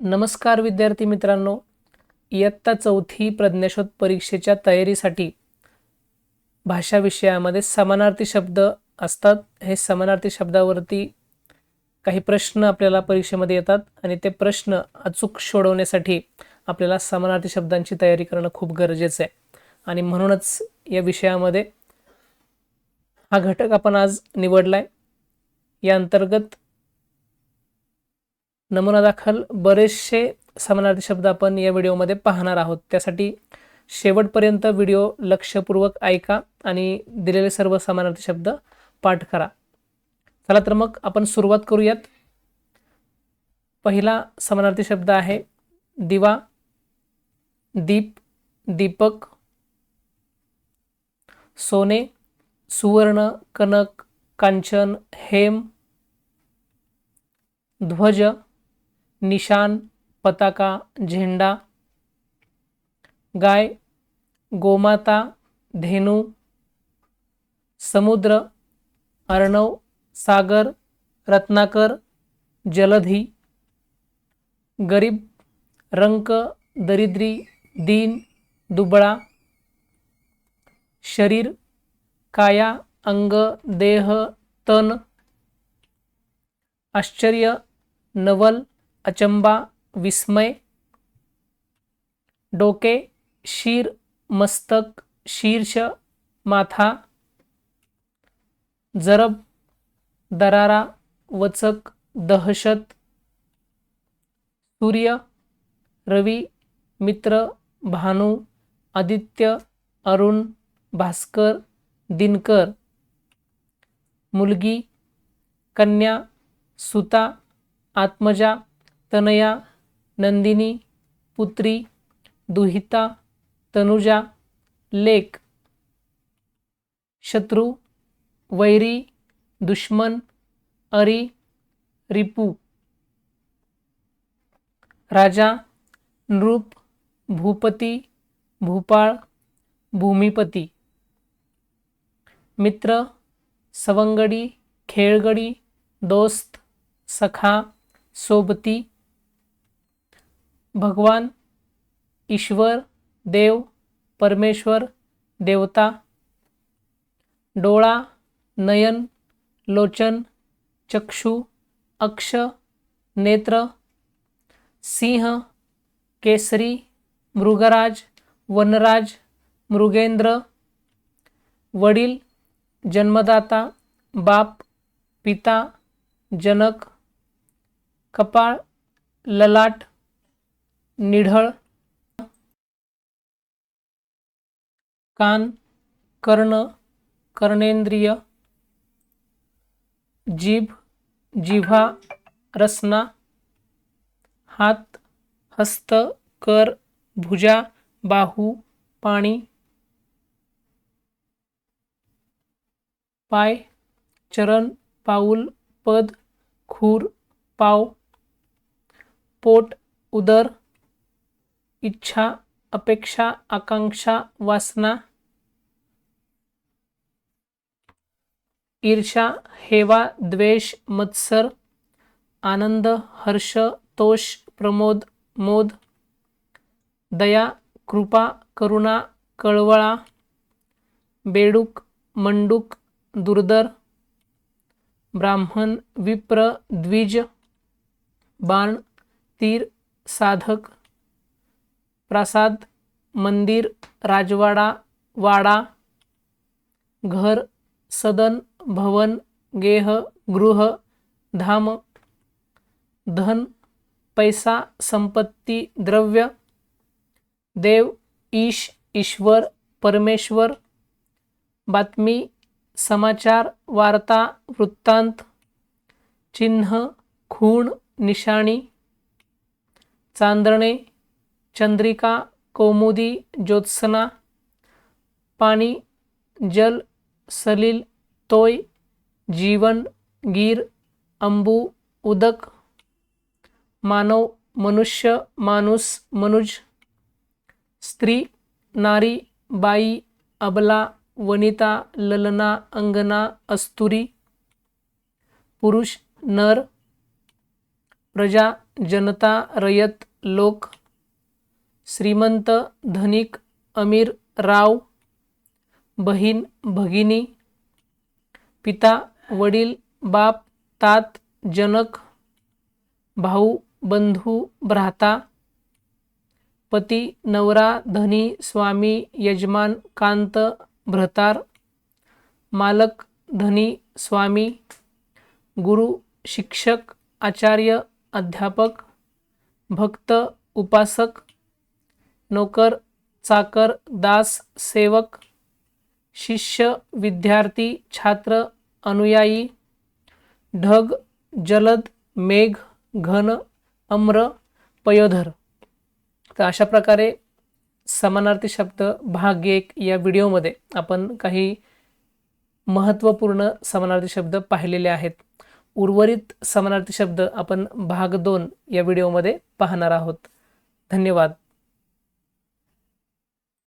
नमस्कार विद्यार्थी मित्रांनो इयत्ता चौथी प्रज्ञाशोध परीक्षेच्या तयारीसाठी भाषा विषयामध्ये समानार्थी शब्द असतात. हे समानार्थी शब्दावरती काही प्रश्न आपल्याला परीक्षेमध्ये येतात आणि ते प्रश्न अचूक सोडवण्यासाठी आपल्याला समानार्थी शब्दांची तयारी करणं खूप गरजेचं आहे. आणि म्हणूनच या विषयामध्ये हा घटक आपण आज निवडला आहे या अंतर्गत नमुना दाखल. बरेचसे समानार्थी शब्द आपण या व्हिडिओमध्ये पाहणार आहोत. त्यासाठी शेवटपर्यंत व्हिडिओ लक्षपूर्वक ऐका आणि दिलेले सर्व समानार्थी शब्द पाठ करा. चला तर मग आपण सुरुवात करूयात. पहिला समानार्थी शब्द आहे दिवा दीप दीपक सोने सुवर्ण कनक कांचन हेम ध्वज निशान, पताका, झेंडा, गाय, गोमाता, धेनु, समुद्र, अर्णव, सागर, रत्नाकर, जलधि, गरीब, रंक, दरिद्री, दीन, दुबळा, शरीर, काया, अंग, देह, तन, आश्चर्य, नवल अचंबा विस्मय डोके शीर मस्तक शीर्ष माथा जरब दरारा वचक दहशत सूर्य रवी मित्र भानू आदित्य अरुण भास्कर दिनकर मुलगी कन्या सुता आत्मजा तनया नंदिनी पुत्री दुहिता तनुजा लेक शत्रू वैरी दुश्मन अरी रिपू. राजा नृप भूपती भूपाळ भूमिपती. मित्र सवंगडी खेळगडी दोस्त सखा सोबती भगवान ईश्वर देव परमेश्वर देवता डोळा नयन लोचन चक्षु अक्ष नेत्र सिंह केसरी मृगराज वनराज मृगेंद्र वडील जन्मदाता बाप पिता जनक कपाळ ललाट निढळ कान कर्ण कर्णेंद्रिय जीभ जिव्हा रसना हात हस्त कर भुजा बाहू पाणी पाय चरण पाऊल पद खूर पाव पोट उदर इच्छा अपेक्षा आकांक्षा वासना ईर्षा हेवा द्वेष मत्सर आनंद हर्ष तोष प्रमोद मोद दया कृपा करुणा कळवळा बेडूक मंडूक दुर्दर ब्राह्मण विप्र द्विज बाण तीर साधक प्रासाद मंदिर राजवाडा वाडा घर सदन भवन गेह गृह धाम धन पैसा संपत्ती द्रव्य देव ईश ईश्वर परमेश्वर बातमी समाचार वार्ता वृत्तांत चिन्ह खूण निशाणी चांदणे चंद्रिका कौमुदी ज्योत्सना पाणी जल सलील तोय जीवन गीर अंबू उदक मानव मनुष्य माणूस मनुज स्त्री नारी बाई अबला वनिता ललना अंगना अस्तुरी पुरुष नर प्रजा जनता रयत लोक श्रीमंत धनिक अमीर राव बहीण भगिनी पिता वडील बाप तात जनक भाऊ बंधू भ्राता पती नवरा धनी स्वामी यजमान कांत भ्रतार मालक धनी स्वामी गुरु शिक्षक आचार्य अध्यापक भक्त उपासक नोकर चाकर दास सेवक शिष्य विद्यार्थी छात्र अनुयायी ढग जलद मेघ घन अम्र पयोधर. तर अशा प्रकारे समानार्थी शब्द भाग एक या व्हिडिओमध्ये आपण काही महत्त्वपूर्ण समानार्थी शब्द पाहिलेले आहेत. उर्वरित समानार्थी शब्द आपण भाग दोन या व्हिडिओमध्ये पाहणार आहोत. धन्यवाद.